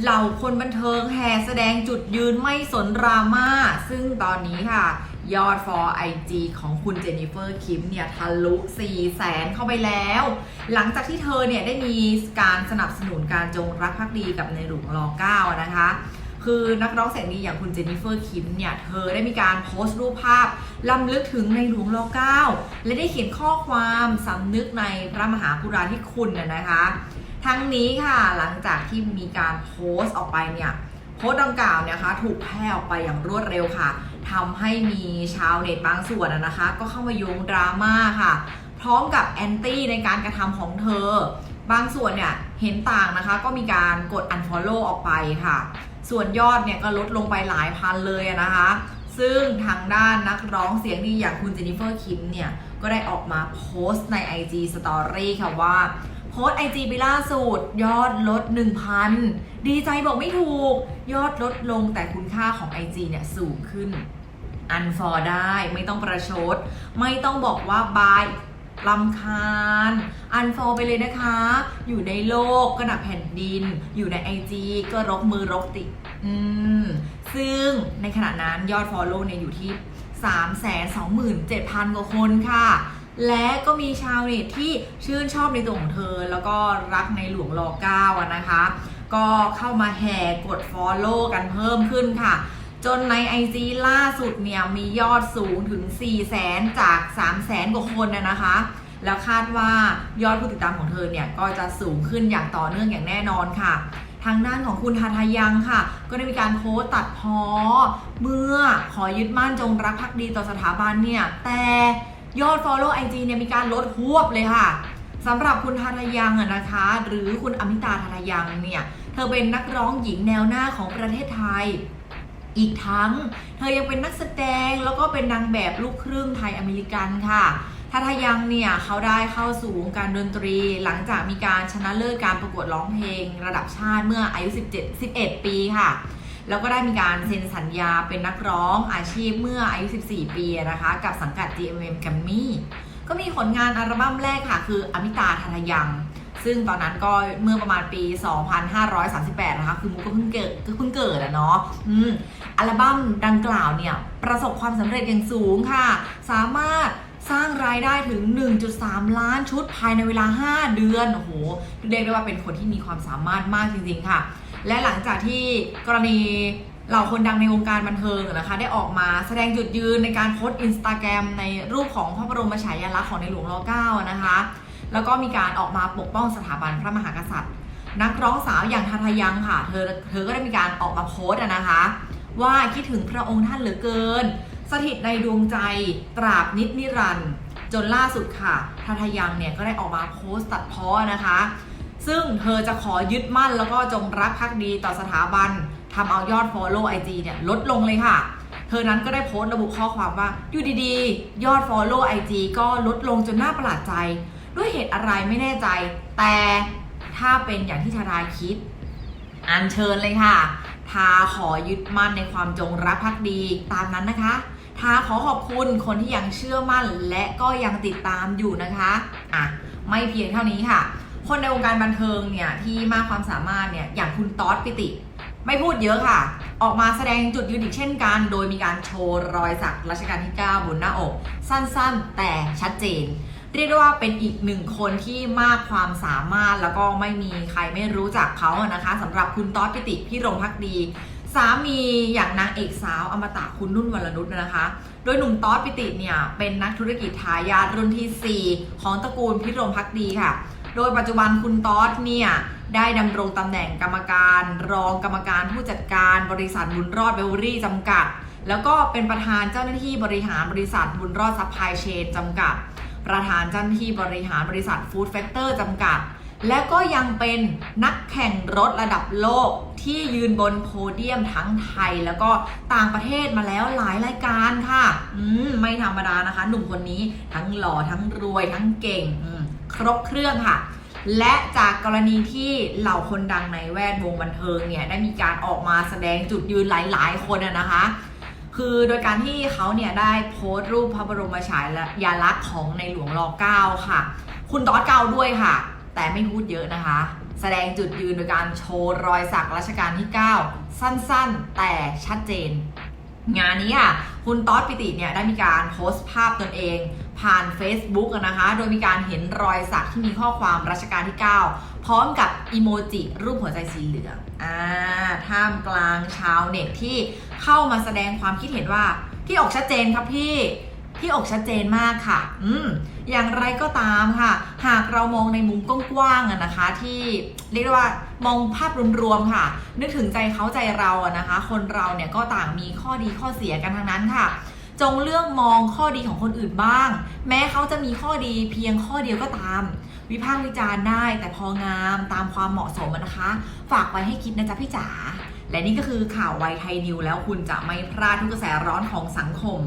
เหล่าคนบันเทิงแห่แสดงจุดยืนไม่สนดราม่า ซึ่งตอนนี้ค่ะ ยอด for IG ของคุณเจนนิเฟอร์คิมเนี่ยทะลุ 4 แสนเข้าไปแล้ว หลังจากที่เธอเนี่ยได้มีการสนับสนุนการจงรักภักดีกับในหลวงร9นะคะ คือนักร้องเสียงดีอย่างคุณเจนนิเฟอร์คิมเนี่ยเธอได้มีการโพสต์รูปภาพล้ำลึกถึงในหลวงร9และได้เขียนข้อความสำนึกในพระมหากรุณาธิคุณน่นะคะ ทั้งนี้ค่ะหลังจากที่มีการโพสต์ออกไปเนี่ยโพสต์ดังกล่าวเนี่ยนะคะถูกแพร่ออกไปอย่างรวดเร็วค่ะทำให้มีชาวเน็ตบางส่วนนะคะ ก็เข้ามาโยงดราม่าค่ะ พร้อมกับแอนตี้ในการกระทำของเธอ บางส่วนเนี่ยเห็นต่างนะคะก็มีการกด unfollow ออกไปค่ะ ส่วนยอดเนี่ยก็ลดลงไปหลายพันเลยนะคะ ซึ่งทางด้านนักร้องเสียงดีอย่างคุณเจนนิเฟอร์คิมเนี่ยก็ได้ออกมาโพสต์ใน IG Story ค่ะว่า โพสไอจีไปล่าสุดยอดลด 1,000 ดีใจบอกไม่ถูก ยอดลดลงแต่คุณค่าของ IG เนี่ยสูงขึ้น อันฟอร์ได้ไม่ต้องประชด ไม่ต้องบอกว่าบายลำคาญ อันฟอร์ไปเลยนะคะ อยู่ในโลกก็หนักแผ่นดิน อยู่ใน IG ก็รกมือรกติอืม ซึ่งในขณะนั้นยอด Follow เนี่ยอยู่ที่ 327,000 กว่าคนค่ะ และก็มีชาวเน็ตที่ชื่นชอบในตัวของเธอ แล้วก็รักในหลวงรอเก้านะคะ ก็เข้ามาแห่กด Follow กันเพิ่มขึ้นค่ะ จนใน IG ล่าสุดเนี่ย มียอดสูงถึง 4 0 0แสนจาก 3 0 0แสนกว่าคนนะนะคะ แล้วคาดว่ายอดผู้ติดตามของเธอเนี่ย ก็จะสูงขึ้นอย่างต่อเนื่องอย่างแน่นอนค่ะทางด้านของคุณทาทายังค่ะ ก็ได้มีการโพสต์ตัดพ้อเมื่อขอยึดมั่นจงรักภักดีต่อสถาบันเนี่ย แต่ ยอด Follow IG เนี่ยมีการลดหวบเลยค่ะสำหรับคุณทาทายังนะคะ หรือคุณอมิตาทาทายังเนี่ยเธอเป็นนักร้องหญิงแนวหน้าของประเทศไทย อีกทั้ง เธอยังเป็นนักแสดงแล้วก็เป็นนางแบบลูกครึ่งไทยอเมริกันค่ะทาทายังเนี่ยเขาได้เข้าสู่วงการดนตรี หลังจากมีการชนะเลิศการประกวดร้องเพลง ระดับชาติเมื่ออายุ 17 11 ปีค่ะ แล้วก็ได้มีการเซ็นสัญญาเป็นนักร้องอาชีพเมื่ออายุ 14 ปีนะคะ กับสังกัด GMM g r a m m y ก็มีผลงานอัลบั้มแรกค่ะ คืออมิตาทาทายัง ซึ่งตอนนั้นก็เมื่อประมาณปี 2538 นะคะ คือมุกก็เพิ่งเกิดก็เพิ่งเกิดอะเนาะอืมอัลบั้มดังกล่าวเนี่ย ประสบความสำเร็จอย่างสูงค่ะ สามารถสร้างรายได้ถึง 1.3 ล้านชุดภายในเวลา 5 เดือน โอ้โห เรียกได้ว่าเป็นคนที่มีความสามารถมากจริง ๆ ค่ะ และหลังจากที่กรณีเหล่าคนดังในวงการบันเทิงนะคะ ได้ออกมาแสดงจุดยืนในการโพสต์อินสตาแกรมในรูปของพระบรมฉายาลักษณ์ของในหลวงร9นะคะ แล้วก็มีการออกมาปกป้องสถาบันพระมหากษัตริย์ นักร้องสาวอย่างทาทายังค่ะ เธอเธอก็ได้มีการออกมาโพสต์นะคะ ว่าคิดถึงพระองค์ท่านเหลือเกิน สถิตในดวงใจตราบนิดนิรันดร์จนล่าสุดค่ะทาทายังเนี่ยก็ได้ออกมาโพสต์ตัดพ้อนะคะ ซึ่งเธอจะขอยึดมั่นแล้วก็จงรักภักดีต่อสถาบันทำเอายอด Follow IG เนี่ยลดลงเลยค่ะ เธอนั้นก็ได้โพสต์ระบุข้อความว่าอยู่ดีๆ ยอด Follow IG ก็ลดลงจนน่าประหลาดใจ ด้วยเหตุอะไรไม่แน่ใจ แต่ถ้าเป็นอย่างที่ทาราคิด อัญเชิญเลยค่ะ ทาขอยึดมั่นในความจงรักภักดีตามนั้นนะคะทาขอขอบคุณคนที่ยังเชื่อมั่นและก็ยังติดตามอยู่นะคะ อะ ไม่เพียงเท่านี้ค่ะ คนในวงการบันเทิงเนี่ยที่มากความสามารถเนี่ยอย่างคุณต๊อดปิติ ไม่พูดเยอะค่ะ ออกมาแสดงจุดยืนอีกเช่นกัน โดยมีการโชว์รอยสักรัชกาลที่ 9 บนหน้าอก สั้นๆ แต่ชัดเจน เรียกได้ว่าเป็นอีกหนึ่งคนที่มากความสามารถแล้วก็ไม่มีใครไม่รู้จักเขาอะนะคะสำหรับคุณต๊อดปิติพี่รงพักดีสามีอย่างนางเอกสาวอมตะคุณนุ่นวรนุชนะคะ โดยหนุ่มต๊อดปิติเนี่ยเป็นนักธุรกิจทายาทรุ่นทีสี่4 ของตระกูลพิรมพักดีค่ะ โดยปัจจุบันคุณต๊อดเนี่ยได้ดำรงตำแหน่งกรรมการ รองกรรมการผู้จัดการบริษัทบุญรอดเบเวอรี่จำกัด แล้วก็เป็นประธานเจ้าหน้าที่บริหารบริษัทบุญรอดซัพพลายเชนจำกัด ประธานเจ้าหน้าที่บริหารบริษัทฟู้ดแฟกเตอร์จำกัด และก็ยังเป็นนักแข่งรถระดับโลกที่ยืนบนโพเดียมทั้งไทยแล้วก็ต่างประเทศมาแล้วหลายรายการค่ะ อืมไม่ธรรมดานะคะ หนุ่มคนนี้ทั้งหล่อทั้งรวยทั้งเก่งอืม ครบเครื่องค่ะ และจากกรณีที่เหล่าคนดังในแวดวงบันเทิงเนี่ยได้มีการออกมาแสดงจุดยืนหลายๆ คนอะนะคะ คือโดยการที่เขาเนี่ยได้โพสต์รูปพระบรมฉายาลักษณ์ของในหลวงรอเก้าค่ะ คุณต๊อดเก้าด้วยค่ะ แต่ไม่พูดเยอะนะคะ แสดงจุดยืนโดยการโชว์รอยสักรัชกาลที่ 9 สั้นๆ แต่ชัดเจนงานนี้ค่ะ คุณต๊อดปิติเนี่ยได้มีการโพสต์ภาพตนเอง ผ่าน Facebook นะคะ โดยมีการเห็นรอยสักที่มีข้อความรัชกาลที่ 9 พร้อมกับอีโมจิรูปหัวใจสีเหลืองอ่าท่ามกลางชาวเน็ตที่เข้ามาแสดงความคิดเห็นว่าที่ออกชัดเจนครับพี่ที่อกชัดเจนมากค่ะ อืม อย่างไรก็ตามค่ะ หากเรามองในมุมกว้างๆอะนะคะ ที่เรียกว่ามองภาพรวมๆค่ะ นึกถึงใจเขาใจเราอะนะคะ คนเราเนี่ยก็ต่างมีข้อดีข้อเสียกันทั้งนั้นค่ะ จงเลือกมองข้อดีของคนอื่นบ้าง แม้เขาจะมีข้อดีเพียงข้อเดียวก็ตาม วิพากษ์วิจารณ์ได้แต่พองามตามความเหมาะสมนะคะ ฝากไว้ให้คิดนะจ๊ะพี่จ๋าและนี่ก็คือข่าวไวไทยนิวแล้วคุณจะไม่พลาดทุกกระแสร้อนของสังคม